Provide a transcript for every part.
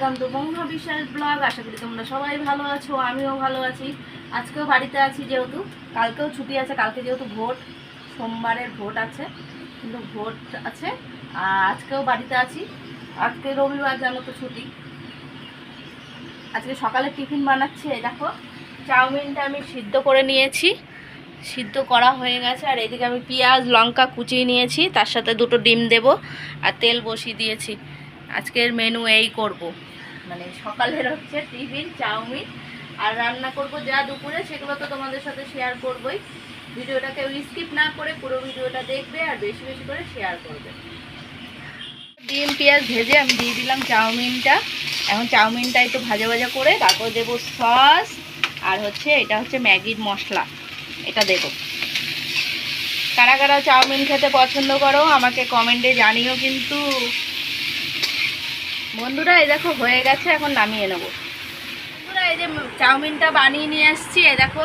Welcome to মঙ্গা বিশ্বাস blog আশা করি তোমরা সবাই ভালো আছো, আমিও ভালো আছি। আজকেও বাড়িতে আছি যেহেতু, কালকেও ছুটি আছে, কালকে যেহেতু ভোট, সোমবারের ভোট আছে, কিন্তু ভোট আছে, আর আজকেও বাড়িতে আছি। আজকে রবিবার জানো তো ছুটি। আজকে সকালে টিফিন বানাচ্ছি দেখো, চাউমিনটা আমি সিদ্ধ করে নিয়েছি। সিদ্ধ করা হয়ে গেছে, আর এদিকে আমি পেঁয়াজ, লঙ্কা কুচিয়ে নিয়েছি, তার সাথে দুটো ডিম দেব, আর তেল বসিয়ে দিয়েছি। আজকের মেনু এই করব। মানে সকালের হচ্ছে টিফিন, চাউমিন, আর রান্না করব যা দুপুরে, সেগুলো তো তোমাদের সাথে শেয়ার করবই। ভিডিওটাকে স্কিপ না করে পুরো ভিডিওটা দেখবে আর বেশি বেশি করে শেয়ার করবে। ডিম, পেঁয়াজ ভেজে আমি দিয়ে দিলাম চাউমিনটা। এখন চাউমিনটা একটু ভাজা ভাজা করে তারপর দেবো সস, আর হচ্ছে এটা হচ্ছে ম্যাগির মশলা। এটা দেবো। কারা কারা চাউমিন খেতে পছন্দ করো, আমাকে কমেন্টে জানিও কিন্তু। বন্ধুরা, এই দেখো, হয়ে গেছে, এখন নামিয়ে নেব। বন্ধুরা, এই যে চাউমিনটা বানিয়ে নিয়ে আসছি, এই দেখো।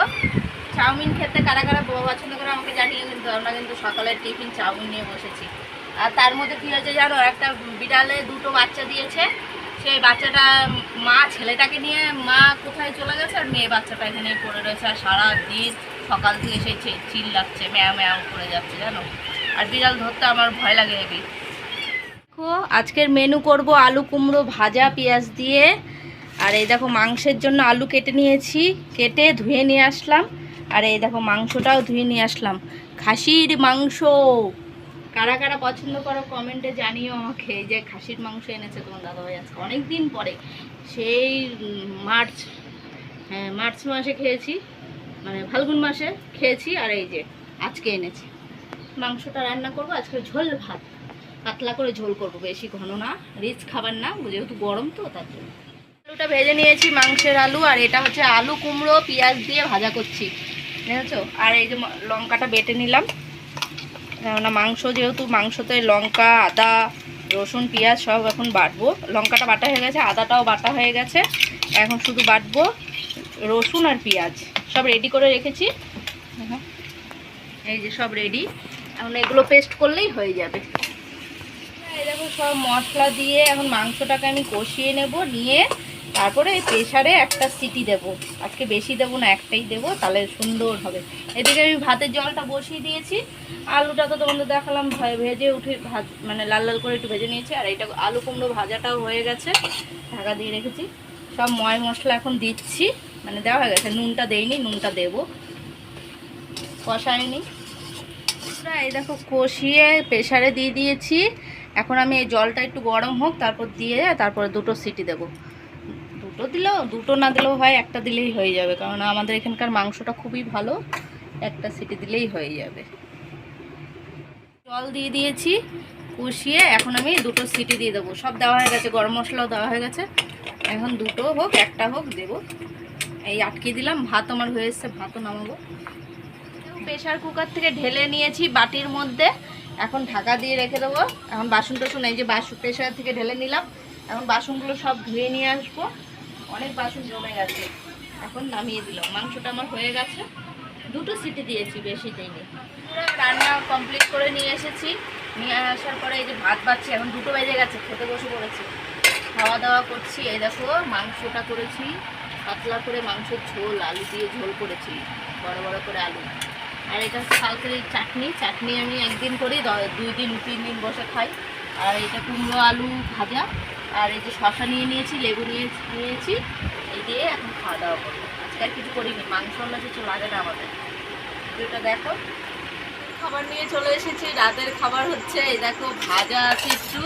চাউমিন খেতে কারা কারা পছন্দ করে আমাকে জানিয়ে কিন্তু আমরা কিন্তু সকালের টিফিন চাউমিন নিয়ে বসেছি। আর তার মধ্যে কী হয়েছে জানো, একটা বিড়ালে দুটো বাচ্চা দিয়েছে। সেই বাচ্চাটা মা, ছেলেটাকে নিয়ে মা কোথায় চলে গেছে, আর মেয়ে বাচ্চাটা এখানে পড়ে রয়েছে। আর সারা দিন সকাল থেকে সেই চি- চিল্লাচ্ছে, ম্যাও ম্যাও করে যাচ্ছে, জানো। আর বিড়াল ধরতে আমার ভয় লাগে হেবি। দেখো, আজকের মেনু করব আলু কুমড়ো ভাজা, পেঁয়াজ দিয়ে। আর এই দেখো, মাংসের জন্য আলু কেটে নিয়েছি, কেটে ধুয়ে নিয়ে আসলাম। আর এই দেখো, মাংসটাও ধুয়ে নিয়ে আসলাম। খাসির মাংস! কারা কারা পছন্দ করো কমেন্টে জানিও আমাকে। এই যে খাসির মাংস এনেছে তোমার দাদাভাই আজকে। অনেক দিন পরে, সেই মার্চ হ্যাঁ মার্চ মাসে খেয়েছি মানে ফাল্গুন মাসে খেয়েছি, আর এই যে আজকে এনেছি। মাংসটা রান্না করব, আজকে ঝোল ভাত। পাতলা করে ঝোল করব, বেশি ঘন না রিচ খাবার না, যেহেতু গরম তো, তার জন্য। আলুটা ভেজে নিয়েছি, মাংসের আলু, আর এটা হচ্ছে আলু কুমড়ো, পেঁয়াজ দিয়ে ভাজা করছি। বুঝেছ আর এই যে লঙ্কাটা বেটে নিলাম। কেননা মাংস যেহেতু, মাংসতে লঙ্কা, আদা, রসুন, পেঁয়াজ সব এখন বাটবো। লঙ্কাটা বাটা হয়ে গেছে, আদাটাও বাটা হয়ে গেছে। এখন শুধু বাটবো রসুন আর পেঁয়াজ। সব রেডি করে রেখেছি। এই যে সব রেডি এখন এগুলো পেস্ট করলেই হয়ে যাবে। সব মশলা দিয়ে এখন মাংসটাকে আমি কষিয়ে নেব, নিয়ে তারপরে প্রেশারে একটা সিটি দেব। আজকে বেশি দেবো না, একটাই দেবো, তাহলে সুন্দর হবে। এদিকে আমি ভাতের জলটা বসিয়ে দিয়েছি। আলুটা তো তোমাদের দেখালাম ভেজে উঠে ভাজ মানে লাল লাল করে একটু ভেজে নিয়েছি। আর এটা আলু কুমড়ো ভাজাটাও হয়ে গেছে, ঢাকা দিয়ে রেখেছি। সব ময় মশলা এখন দিচ্ছি মানে দেওয়া হয়ে গেছে। নুনটা দেইনি, নুনটা দেবো। কষায়নি এই দেখো, কষিয়ে প্রেশারে দিয়ে দিয়েছি। এখন আমি এই জলটা একটু গরম হোক, তারপর দিয়ে তারপরে দুটো সিটি দেব। দুটো দিলেও, দুটো না দিলেও হয়, একটা দিলেই হয়ে যাবে। কারণ আমাদের এখানকার মাংসটা খুবই ভালো, একটা সিটি দিলেই হয়ে যাবে। জল দিয়ে দিয়েছি, কষিয়ে এখন আমি দুটো সিটি দিয়ে দেবো। সব দেওয়া হয়ে গেছে, গরম মশলাও দেওয়া হয়ে গেছে। এখন দুটো হোক, একটা হোক দেবো। এই আটকে দিলাম, ভাত আমার হয়ে এসছে, ভাতও নামাবো। প্রেশার কুকার থেকে ঢেলে নিয়েছি বাটির মধ্যে। এখন ঢাকা দিয়ে রেখে দেবো। এখন বাসন টাসন, এই যে বাসন প্রেশার থেকে ঢেলে নিলাম। এখন বাসনগুলো সব ধুয়ে নিয়ে আসব। অনেক বাসন জমে গেছে। এখন নামিয়ে দিলাম। মাংসটা আমার হয়ে গেছে। দুটো সিটি দিয়েছি, বেশি পুরো রান্না কমপ্লিট করে নিয়ে এসেছি। নিয়ে আসার পরে এই যে ভাত বাচ্ছি এখন দুটো বেজে গেছে, খেতে বসে পড়েছি। খাওয়া দাওয়া করছি। এই দেখো, মাংসটা করেছি। পাতলা করে মাংসের ঝোল, আলু দিয়ে ঝোল করেছি। বড় বড় করে আলু। আর এটা হচ্ছে কালকের এই চাটনি। চাটনি আমি একদিন করি দুই দিন তিন দিন বসে খাই। আর এটা কুমড়ো আলু ভাজা। আর এই যে শশা নিয়ে নিয়েছি, লেবু নিয়ে নিয়েছি। এই দিয়ে এখন খাওয়া দাওয়া করব। আজকে আর কিছু করিনি, মাংস না কিছু লাগে না আমাদের। ভিডিওটা দেখো। খাবার নিয়ে চলে এসেছি। রাতের খাবার হচ্ছে এই দেখো, ভাজা আছে একটু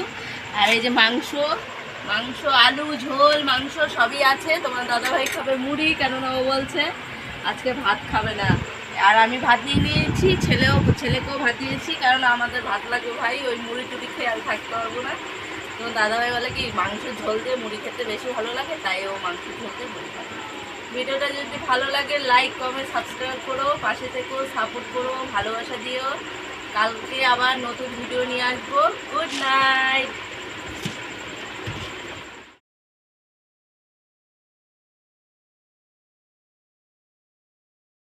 আর এই যে মাংস মাংস, আলু, ঝোল, মাংস সবই আছে। তোমার দাদাভাই খাবে মুড়ি, কেননা ও বলছে, আজকে ভাত খাবে না। আর আমি ভাত নিয়ে নিয়েছি, ছেলেও, ছেলেকেও ভাত দিয়েছি, কারণ আমাদের ভাত লাগে ভাই, ওই মুড়ি টুড়ি খেয়ে আর থাকতে পারব না। তো দাদাভাই বলে কি, মাংস ঝোল দিয়ে মুড়ি খেতে বেশি ভালো লাগে, তাই ও মাংস ঝোল দিয়ে মুড়ি খাবে ভিডিওটা যদি ভালো লাগে লাইক কমেন্ট সাবস্ক্রাইব করো, পাশে থেকো সাপোর্ট করো, ভালোবাসা দিও। কালকে আবার নতুন ভিডিও নিয়ে আসব। Good night